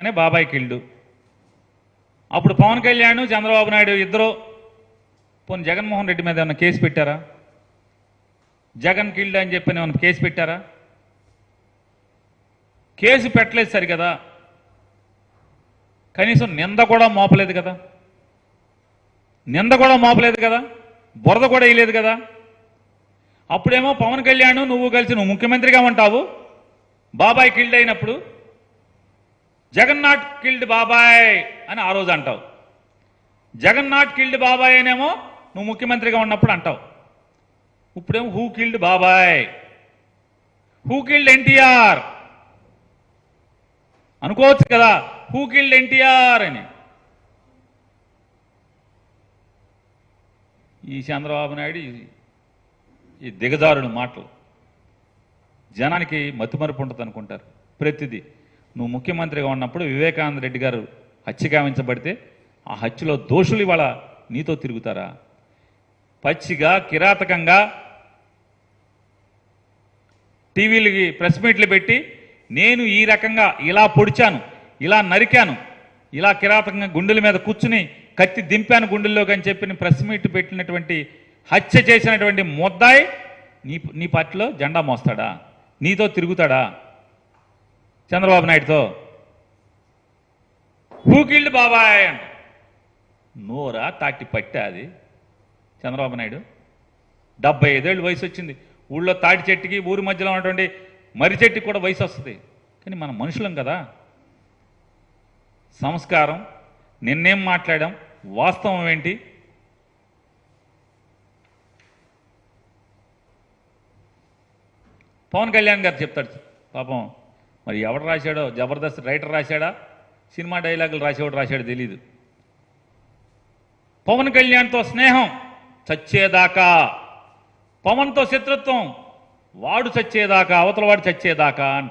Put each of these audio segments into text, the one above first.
అనే బాబాయ్ కిల్డు అప్పుడు పవన్ కళ్యాణ్ చంద్రబాబు నాయుడు ఇద్దరు పోనీ జగన్మోహన్ రెడ్డి మీద ఏమైనా కేసు పెట్టారా? జగన్ కిల్డ్ అని చెప్పి ఏమైనా కేసు పెట్టారా? కేసు పెట్టలేదు సరి కదా కనీసం నింద కూడా మోపలేదు కదా? నింద కూడా మోపలేదు కదా? బురద కూడా వేయలేదు కదా? అప్పుడేమో పవన్ కళ్యాణ్ నువ్వు కలిసి నువ్వు ముఖ్యమంత్రిగా ఉంటావు. బాబాయ్ కిల్డ్ అయినప్పుడు జగన్నాథ్ కిల్డ్ బాబాయ్ అని ఆ రోజు అంటావు. జగన్నాథ్ కిల్డ్ బాబాయ్ అనేమో నువ్వు ముఖ్యమంత్రిగా ఉన్నప్పుడు అంటావు. ఇప్పుడేమో హూ కిల్డ్ బాబాయ్. Who killed NTR. అనుకోవచ్చు కదా హూ కిల్డ్ ఎన్టీఆర్ అని. ఈ చంద్రబాబు నాయుడు ఈ- దిగజారుడు మాటలు. జనానికి మతిమరుపు ఉంటుంది అనుకుంటారు ప్రతిదీ. నువ్వు ముఖ్యమంత్రిగా ఉన్నప్పుడు వివేకానంద రెడ్డి గారు హత్య గావించబడితే ఆ హత్యలో దోషులు ఇవాళ నీతో తిరుగుతారా? పచ్చిగా కిరాతకంగా టీవీలకి ప్రెస్ మీట్లు పెట్టి నేను ఈ రకంగా ఇలా పొడిచాను ఇలా నరికాను ఇలా కిరాతకంగా గుండెల మీద కూర్చుని కత్తి దింపాను గుండెల్లోకి అని చెప్పి ప్రెస్ మీట్ పెట్టినటువంటి హత్య చేసినటువంటి ముద్దాయి నీ నీ పార్టీలో జెండా మోస్తాడా? నీతో తిరుగుతాడా? చంద్రబాబు నాయుడుతో. హూకిల్డ్ బాబాయ్ అంట. నోరా తాటి పట్టా అది. చంద్రబాబు నాయుడు. డెబ్బై ఐదేళ్ళు వయసు వచ్చింది. ఊళ్ళో తాటి చెట్టుకి ఊరి మధ్యలో ఉన్నటువంటి మర్రి చెట్టుకి కూడా వయసు వస్తుంది. కానీ మనం మనుషులం కదా. సంస్కారం నిన్నేం మాట్లాడాం వాస్తవం ఏంటి? పవన్ కళ్యాణ్ గారు చెప్తాడు. పాపం మరి ఎవడు రాశాడో జబర్దస్త్ రైటర్ రాశాడా? సినిమా డైలాగులు రాసేవాడు రాశాడో తెలియదు పవన్ కళ్యాణ్తో స్నేహం చచ్చేదాకా. పవన్తో శత్రుత్వం వాడు చచ్చేదాకా అవతల వాడు చచ్చేదాకా అంట.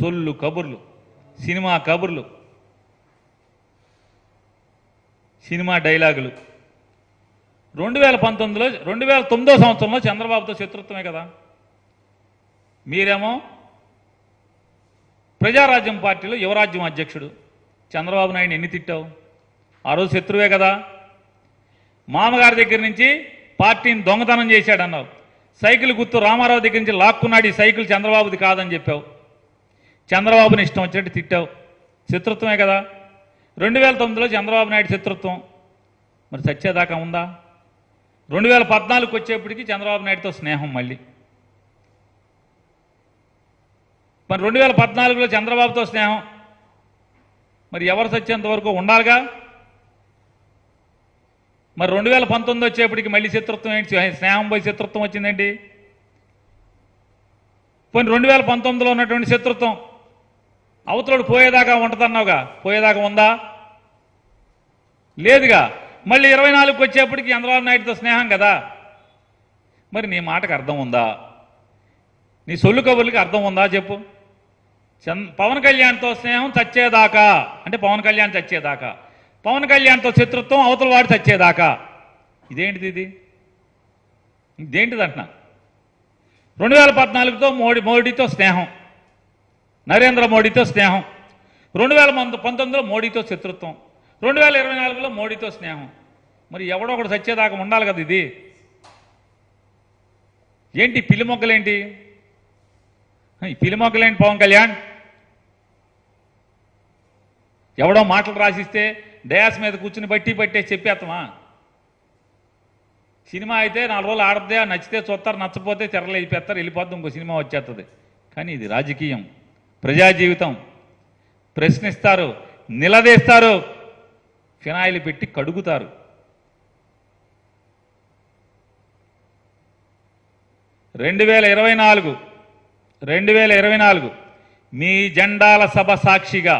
సొల్లు కబుర్లు సినిమా కబుర్లు సినిమా డైలాగులు. రెండు వేల పంతొమ్మిదిలో రెండు వేల తొమ్మిదో సంవత్సరంలో చంద్రబాబుతో శత్రుత్వమే కదా? మీరేమో ప్రజారాజ్యం పార్టీలో యువరాజ్యం అధ్యక్షుడు. చంద్రబాబు నాయుడు ఎన్ని తిట్టావు? ఆ రోజు శత్రువే కదా? మామగారి దగ్గర నుంచి పార్టీని దొంగతనం చేశాడన్నావు. సైకిల్ గుర్తు రామారావు దగ్గర నుంచి లాక్కున్నాడు ఈ సైకిల్ చంద్రబాబుది కాదని చెప్పావు. చంద్రబాబుని ఇష్టం వచ్చినట్టు తిట్టావు. శత్రుత్వమే కదా? రెండు వేల తొమ్మిదిలో చంద్రబాబు నాయుడు శత్రుత్వం. మరి సత్యేదాకా ఉందా? రెండు వేల పద్నాలుగుకి వచ్చేప్పటికి చంద్రబాబు నాయుడుతో స్నేహం మళ్ళీ. మరి రెండు వేల పద్నాలుగులో చంద్రబాబుతో స్నేహం. మరి ఎవరు సచ్చేంత వరకు ఉండాలిగా? మరి రెండు వేల పంతొమ్మిది వచ్చేప్పటికి మళ్ళీ శత్రుత్వం ఏంటి? స్నేహం పోయి శత్రుత్వం వచ్చిందండి పోనీ రెండు వేల పంతొమ్మిదిలో ఉన్నటువంటి శత్రుత్వం అవతలోడు పోయేదాకా ఉంటుందన్నావుగా? పోయేదాకా ఉందా? లేదుగా. మళ్ళీ ఇరవై నాలుగుకి వచ్చేప్పటికి చంద్రబాబు నాయుడుతో స్నేహం కదా? మరి నీ మాటకు అర్థం ఉందా? నీ సొల్లు కబుర్లకి అర్థం ఉందా చెప్పు? పవన్ కళ్యాణ్తో స్నేహం చచ్చేదాకా. అంటే పవన్ కళ్యాణ్ చచ్చేదాకా. పవన్ కళ్యాణ్తో శత్రుత్వం అవతల వాడు చచ్చేదాకా. ఇదేంటిది ఇది? ఇదేంటిది అంటున్నా? రెండు వేల పద్నాలుగుతో మోడీ మోడీతో స్నేహం. నరేంద్ర మోడీతో స్నేహం. రెండు వేల పంతొమ్మిదిలో మోడీతో శత్రుత్వం. రెండు వేల ఇరవై నాలుగులో మోడీతో స్నేహం. మరి ఎవడో ఒకటి చచ్చేదాకా ఉండాలి కదా ఇది. ఏంటి పిల్లి మొక్కలేంటి ఈ పిల్లి మొక్కలేంటి పవన్ కళ్యాణ్? ఎవడో మాటలు రాసిస్తే డయాస్ మీద కూర్చుని బట్టి పట్టే చెప్పేస్తామా సినిమా అయితే నాలుగు రోజులు ఆడద్దే నచ్చితే చూస్తారు నచ్చపోతే తెరలు వెళ్ళిపోతారు వెళ్ళిపోద్ది ఇంకో సినిమా వచ్చేస్తుంది కానీ ఇది రాజకీయం ప్రజా జీవితం ప్రశ్నిస్తారు నిలదీస్తారు ఫినాయిల్ పెట్టి కడుగుతారు. రెండు వేల ఇరవై నాలుగు రెండు వేల ఇరవై నాలుగు మీ జెండాల సభ సాక్షిగా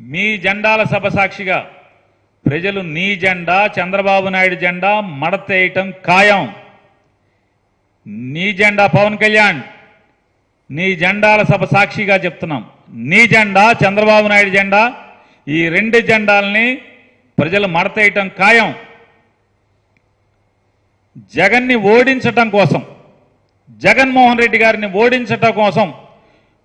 మీ జెండాల సభ సాక్షిగా ప్రజలు నీ జెండా చంద్రబాబు నాయుడు జెండా మడతేయటం ఖాయం. నీ జెండా పవన్ కళ్యాణ్ నీ జెండాల సభ సాక్షిగా చెప్తున్నాం. నీ జెండా చంద్రబాబు నాయుడు జెండా ఈ రెండు జెండాల్ని ప్రజలు మడతేయటం ఖాయం. జగన్ని ఓడించటం కోసం జగన్మోహన్ రెడ్డి గారిని ఓడించటం కోసం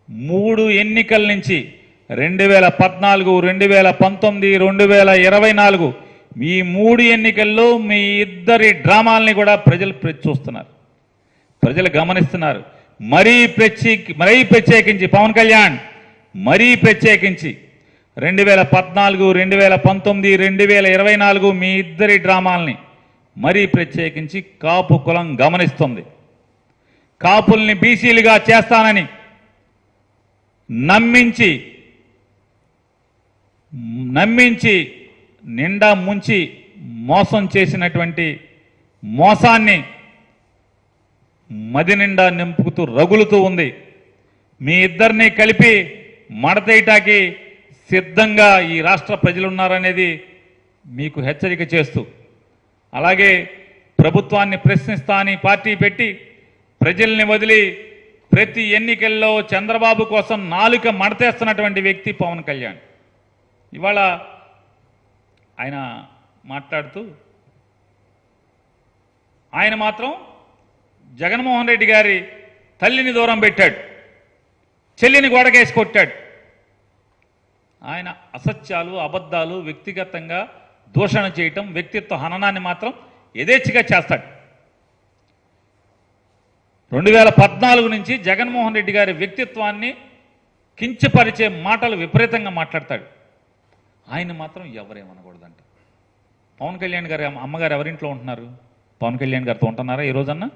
మూడు ఎన్నికల నుంచి రెండు వేల పద్నాలుగు రెండు వేల పంతొమ్మిది రెండు వేల ఇరవై నాలుగు ఈ మూడు ఎన్నికల్లో మీ ఇద్దరి డ్రామాల్ని కూడా ప్రజలు చూస్తున్నారు. ప్రజలు గమనిస్తున్నారు. మరీ ప్రత్యేకి మరీ ప్రత్యేకించి పవన్ కళ్యాణ్ మరీ ప్రత్యేకించి రెండు వేల పద్నాలుగు రెండు వేల పంతొమ్మిది రెండు వేల ఇరవై నాలుగు మీ ఇద్దరి డ్రామాల్ని మరీ ప్రత్యేకించి కాపు కులం గమనిస్తుంది. కాపుల్ని బీసీలుగా చేస్తానని నమ్మించి నమ్మించి నిండా ముంచి మోసం చేసినటువంటి మోసాన్ని మది నిండా నింపుతూ రగులుతూ ఉంది. మీ ఇద్దరిని కలిపి మడతేయటాకి సిద్ధంగా ఈ రాష్ట్ర ప్రజలు ఉన్నారనేది మీకు హెచ్చరిక చేస్తూ అలాగే ప్రభుత్వాన్ని ప్రశ్నిస్తా అని పార్టీ పెట్టి ప్రజల్ని వదిలి ప్రతి ఎన్నికల్లో చంద్రబాబు కోసం నాలుక మడతేస్తున్నటువంటి వ్యక్తి పవన్ కళ్యాణ్. ఇవాళ ఆయన మాట్లాడుతూ ఆయన మాత్రం జగన్మోహన్ రెడ్డి గారి తల్లిని దూరం పెట్టాడు చెల్లిని గోడకేసి కొట్టాడు. ఆయన అసత్యాలు అబద్ధాలు వ్యక్తిగతంగా దూషణ చేయటం వ్యక్తిత్వ హననాన్ని మాత్రం యథేచ్ఛగా చేస్తాడు. రెండు వేల పద్నాలుగు నుంచి జగన్మోహన్ రెడ్డి గారి వ్యక్తిత్వాన్ని కించపరిచే మాటలు విపరీతంగా మాట్లాడతాడు. ఆయన మాత్రం ఎవరేమనకూడదంట. పవన్ కళ్యాణ్ గారి అమ్మగారు ఎవరింట్లో ఉంటున్నారు? పవన్ కళ్యాణ్ గారితో ఉంటున్నారా ఏ రోజన్నా?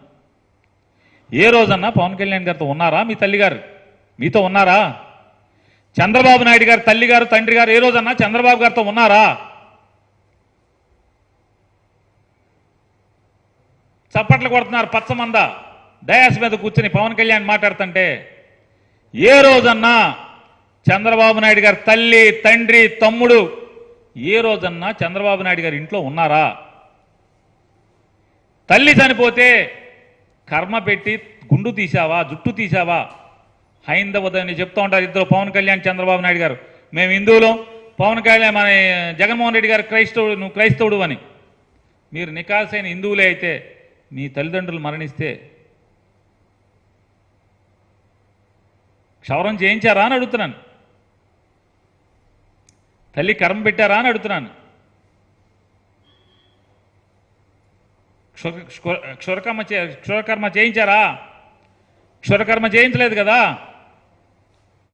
ఏ రోజన్నా పవన్ కళ్యాణ్ గారితో ఉన్నారా మీ తల్లిగారు? మీతో ఉన్నారా? చంద్రబాబు నాయుడు గారు తల్లి గారు తండ్రి గారు ఏ రోజన్నా చంద్రబాబు గారితో ఉన్నారా? చప్పట్లు కొడుతున్నారు పచ్చమంద. డయాస్ మీద కూర్చుని పవన్ కళ్యాణ్ మాట్లాడుతుంటే ఏ రోజన్నా చంద్రబాబు నాయుడు గారు తల్లి తండ్రి తమ్ముడు ఏ రోజన్నా చంద్రబాబు నాయుడు గారు ఇంట్లో ఉన్నారా? తల్లి చనిపోతే కర్మ పెట్టి గుండు తీసావా జుట్టు తీసావా హైందవదని చెప్తూ ఉంటారు ఇద్దరు పవన్ కళ్యాణ్ చంద్రబాబు నాయుడు గారు. మేము హిందువులం. పవన్ కళ్యాణ్ మన జగన్మోహన్ రెడ్డి గారు క్రైస్తవుడు నువ్వు క్రైస్తవుడు అని. మీరు నికాల్సైన హిందువులే అయితే మీ తల్లిదండ్రులు మరణిస్తే క్షవరం చేయించారా అని అడుగుతున్నాను. తల్లి కర్మ పెట్టారా అని అడుగుతున్నాను. క్షురకర్మ క్షురకర్మ చేయించారా? క్షురకర్మ చేయించలేదు కదా?